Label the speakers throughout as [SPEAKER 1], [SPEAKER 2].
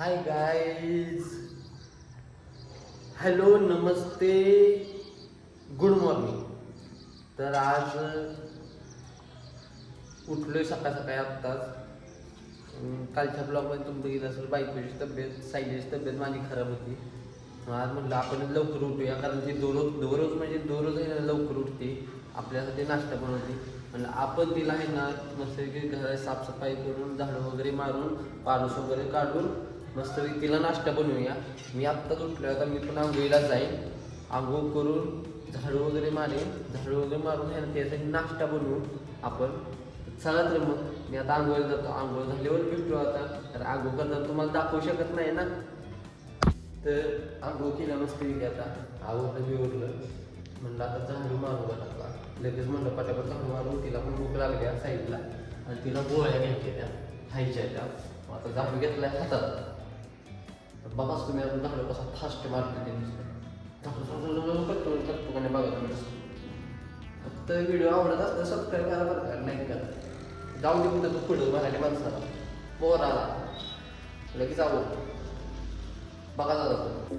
[SPEAKER 1] हाय guys hello नमस्ते. Good morning तर आज उठलोय सकाळ सकाळी आत्ताच. कालच्या ब्लॉगमध्ये तुम्ही बघितलं असेल बायकोची तब्येत सायलीची तब्येत माझी खराब होती. आज म्हटलं आपण लवकर उठूया कारण ती दररोज दररोज म्हणजे दररोज आहे ना लवकर उठते. आपल्यासाठी नाश्ता बनवते. म्हणलं आपण तिला आहे ना मस्तपैकी घरात साफसफाई करून झाडं वगैरे मारून पारूस वगैरे काढून मस्त तिला नाश्ता बनवूया. मी आत्ताच उठलो आता मी पण आंघोळीला जाईन. आंघोळ करून झाडू वगैरे मारेन. झाडू वगैरे मारून आहे ना त्यासाठी नाश्ता बनवू आपण. चला तर मग मी आता आंघोळीला जातो. आंघोळ झाल्यावर भेटतो आता. तर आंघोळ करताना तुम्हाला दाखवू शकत नाही ना? तर आंघोळ केल्या मस्त गेली आता. आवडलं बिवडलं म्हणलं आता झाडू मारू लागला लगेच म्हणलं पटापट झाडू मारून तिला पण भूक लागल्या साईडला. आणि तिला गोळ्या घ्यायच्या त्या. खायच्या त्या. आता झाडू घेतलाय हातात. बघाच तुम्ही आपण झाडू कसा फास्ट मारतो ते नुसतं झाडू झाडू झाडू बघा तुम्ही फक्त व्हिडिओ आवडत असतं सबस्क्राईब करा बरं का लाईक करा जाऊ दे कुठं तू पुढं मराठी माणसाला बोर आला लगेच आवड बघा जातो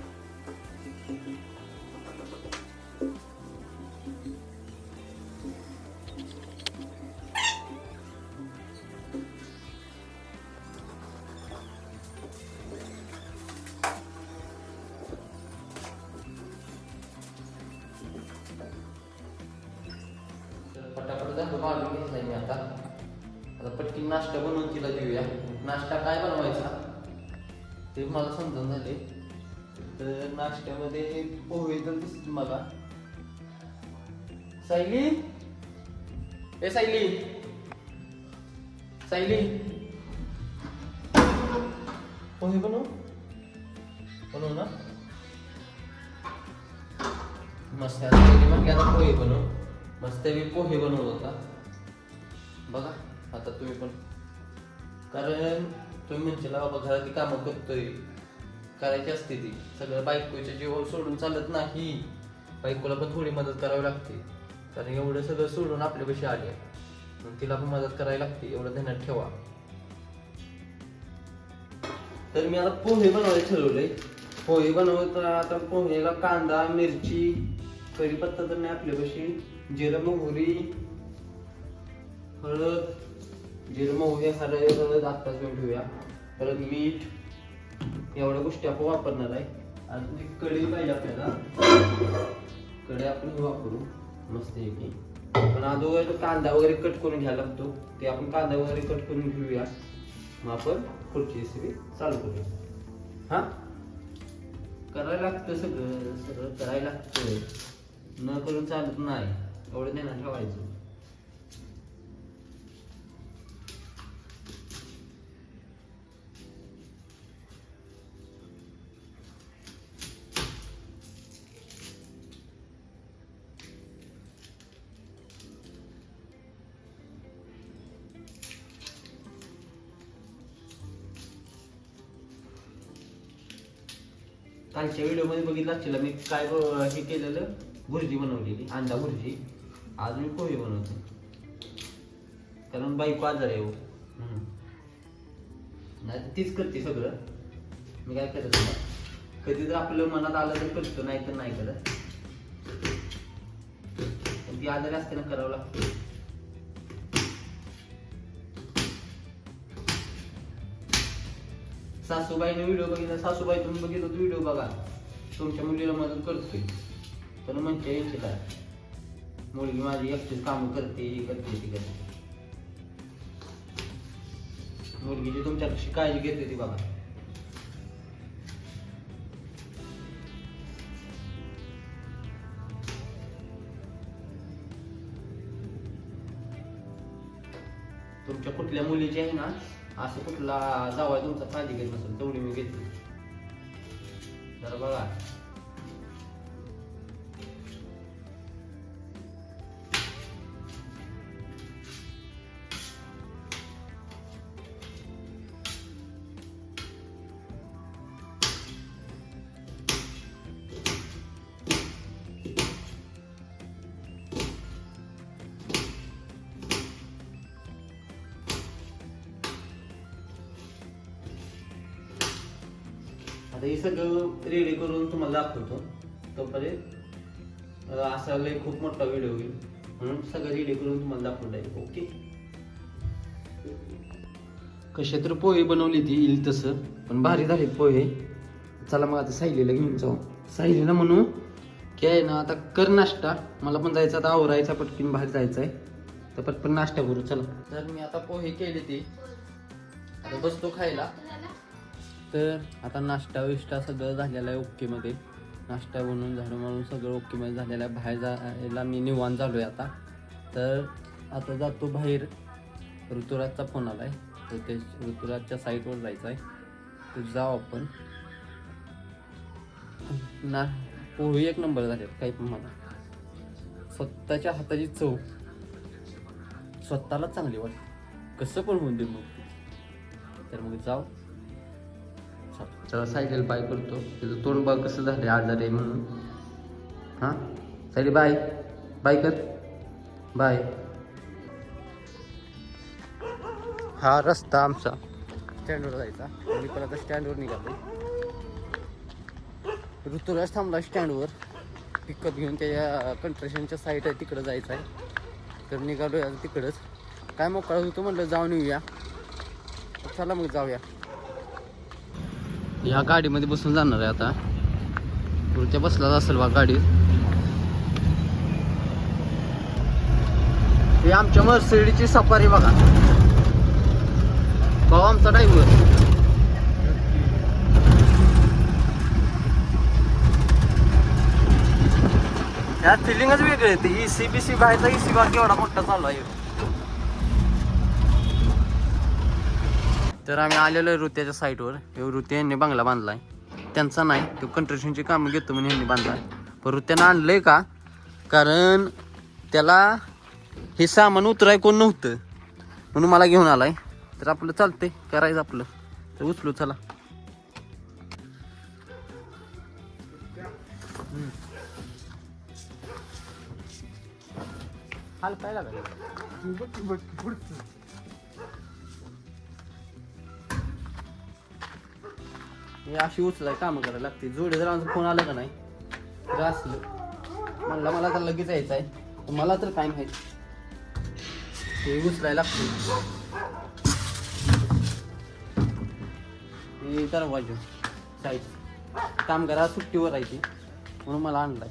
[SPEAKER 1] नाश्ता काय बनवायचा? ते मला समजून झाले. तर नाश्त्यामध्ये पोहे तर दिसतील मला. सायली? ए सायली. सायली. पोहे बनव. बनव ना. मस्त आता आता पोहे बनव. मस्त मी पोहे बनवत होता. बघा आता तुम्ही पण कारण तुम्ही म्हणशील बाबा घरातली कामं करतोय करायची असते ती. सगळं बायकोच्या जीवावर सोडून चालत नाही. बायकोला पण थोडी मदत करावी लागते. कारण एवढं सगळं सोडून आपल्यापाशी आले मग तिला पण मदत करायला लागते. एवढं ध्यानात ठेवा. तर मी आता पोहे बनवायला ठरवलंय. पोहे बनवत आता पोहेला कांदा मिरची कढीपत्ता तर नाही आपल्यापाशी जिरं मोहरी हळद जिरं मोहरी हळद हळद आत्ताच घेऊन ठेवूया परत मीठ एवढ्या गोष्टी आपण वापरणार आहे. आणि कढी पाहिजे आपल्याला. कढी आपण हे वापरू. मस्त की पण अगोदर कांदा वगैरे कट करून घ्यायला लागतो. ते आपण कांदा वगैरे कट करून घेऊया. मग आपण पुढची रेसिपी चालू करूया. हा? करायला लागतं सगळं. सगळं करायला लागतं न करून चालत नाही. एवढं ध्यानात ठेवायचं. कालच्या व्हिडिओमध्ये बघितलं असेल मी काय हे केलेलं? भुर्जी बनवलेली अंडा भुर्जी. आज मी पोहे बनवतो. कारण बायको आजार आहे हो. नाही तीच करते सगळं. मी काय करत नाही. कधी जर आपलं मनात आलं तर करतो नाही तर नाही करत. ती आजारी असताना करावं लागतं. सासूबाईने व्हिडिओ बघितला. सासूबाई तुम्ही बघितलं तो व्हिडिओ बघा. तुमच्या मुलीला मदत करतोय. तर म्हणते यांचे काय मुलगी माझी एकटीच काम करते करते ती करते. मुलगीची तुमच्या कशी काळजी घेते ती बघा. तुमच्या कुठल्या मुलीची आहे ना असं कुठला जावाय तुमचा काळजी घेत नसेल तेवढी मी घेतली. तर बघा. आता हे सगळं रेडी करून तुम्हाला दाखवतो. तोपर्यंत असा लय खूप मोठा व्हिडिओ होईल. म्हणून सगळं रेडी करून तुम्हाला दाखवून जाईल ओके कशा तर पोहे बनवली ती येईल तसं. पण भारी झाले पोहे. चला मग आता सायलीला घेऊन जाऊ. सायलीला म्हणू की आहे ना आता कर नाश्ता. मला पण जायचं आता आवरायचा पटकन बाहेर जायचं आहे तर पटकन नाश्ता करू चला. तर मी आता पोहे केले ते. आता बसतो खायला. तर आता नाश्ता विष्टा सगळं झालेलं आहे ओकेमध्ये. नाश्ता बनवून झाडं मारून सगळं ओकेमध्ये झालेलं आहे. बाहेर जायला मी निवांत झालो आहे आता. तर आता जातो बाहेर. ऋतुराजचा फोन आला आहे तर ते ऋतुराजच्या साईटवर जायचं आहे तर जाऊ आपण. ना पोहे एक नंबर झाले काही पण मला स्वतःच्या हाताची चव. स्वतःला चांगली वाटते. कसं पण होऊन दे मग. तर मग जाऊ. चला सायकल बाय करतो. त्याचं तोंड बघ कसं झालं आजार आहे म्हणून. हां? Cycle bye. बाय कर. बाय. हा रस्ता आमचा. स्टँडवर जायचा. मी पण आता स्टँडवर निघालो ऋतुराज थांबला स्टँडवर पिकअप घेऊन त्याच्या कंट्रेशनच्या साईट आहे तिकडं जायचं आहे. तर निघालो तिकडंच. काय मोकळा होतो म्हटलं जाऊन येऊया. चला मग जाऊया. ह्या गाडीमध्ये बसून जाणार आहे आता. पुढच्या बसलाच असेल बा गाडीत ही आमच्या मर्सिडीची सफारी बघा. भाऊ आमचा ड्रायव्हर यात फिलिंगच वेगळी येते ई सी बी सी बाहेरचा ई सी बाग एवढा मोठा चालू आहे. तर आम्ही आलेलो आहे ऋत्याच्या साईटवर. हे ऋत्या यांनी बंगला आहे त्यांचा नाही तो कंट्रक्शनची कामं घेतो म्हणून यांनी बांधलाय. पण ऋत्यानं आहे का? कारण त्याला हे सामान उतराय कोण नव्हतं. म्हणून मला घेऊन आलाय. तर आपलं चालतंय करायचं आपलं. तर उचलू चला. हाल काय हे अशी उचलाय काम करायला लागते. जोडीदारांचा फोन आला का नाही? तर असलं. म्हणलं मला तर लगेच यायचं आहे. मला तर काय माहीत? हे उचलायला लागते. हे वाजू साईड काम करा सुट्टीवर आहे ती. म्हणून मला आणलाय.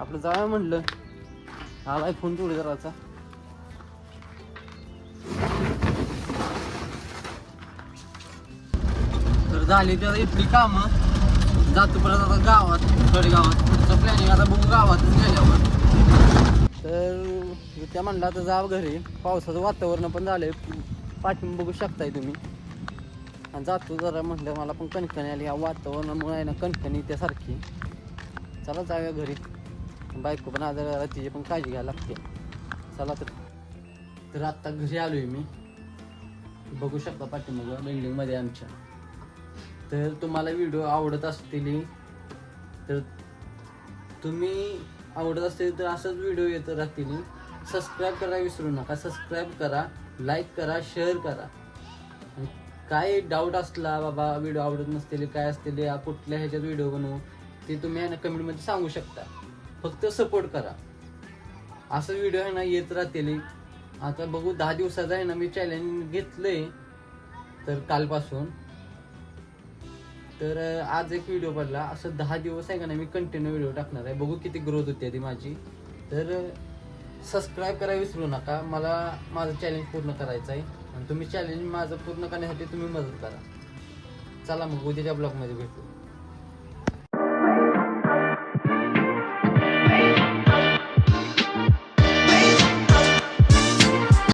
[SPEAKER 1] आपलं जाऊया म्हणलं. आलाय फोन जोडीदाराचा. झाली तर इथली कामं. जातो परत आता गावात गडगावात पुढचं प्लॅनिंग आता बघू गावातच गेल्यावर. तर त्या म्हणलं आता जाव घरी. पावसाचं वातावरण पण झालंय. पाठवून बघू शकताय तुम्ही. आणि जातो जरा म्हटलं मला पण कणकणी आली या वातावरणामुळे आहे ना कणकणी त्यासारखी चला जाऊया घरी. बायको पण आजार तिची पण काळजी घ्यायला लागते. चला तर. तर आत्ता घरी आलोय मी. बघू शकता पाठीमागं बिल्डिंगमध्ये आमच्या. तर तुम्हाला व्हिडिओ आवडत असतील. तर तुम्ही आवडत असतील तर असंच व्हिडिओ येत राहतील. सबस्क्राईब करायला विसरू नका. सबस्क्राईब करा लाईक करा शेअर करा. काय डाऊट असला बाबा व्हिडिओ आवडत नसतील काय असतील या कुठल्या ह्याच्यात व्हिडिओ बनवू ते तुम्ही आहे ना कमेंटमध्ये सांगू शकता. फक्त सपोर्ट करा. असं व्हिडिओ आहे ना येत राहतील. आता बघू दहा दिवसाचा आहे ना मी चॅलेंज घेतलंय. तर कालपासून तर आज एक व्हिडिओ पडला असं दहा दिवस आहे का नाही मी कंटिन्यू व्हिडिओ टाकणार आहे. बघू किती ग्रोथ होते ती माझी. तर सबस्क्राईब करायला विसरू नका. मला माझं चॅलेंज पूर्ण करायचं आहे आणि तुम्ही चॅलेंज माझं पूर्ण करण्यासाठी तुम्ही मदत करा. चला मग उद्याच्या ब्लॉगमध्ये भेटू.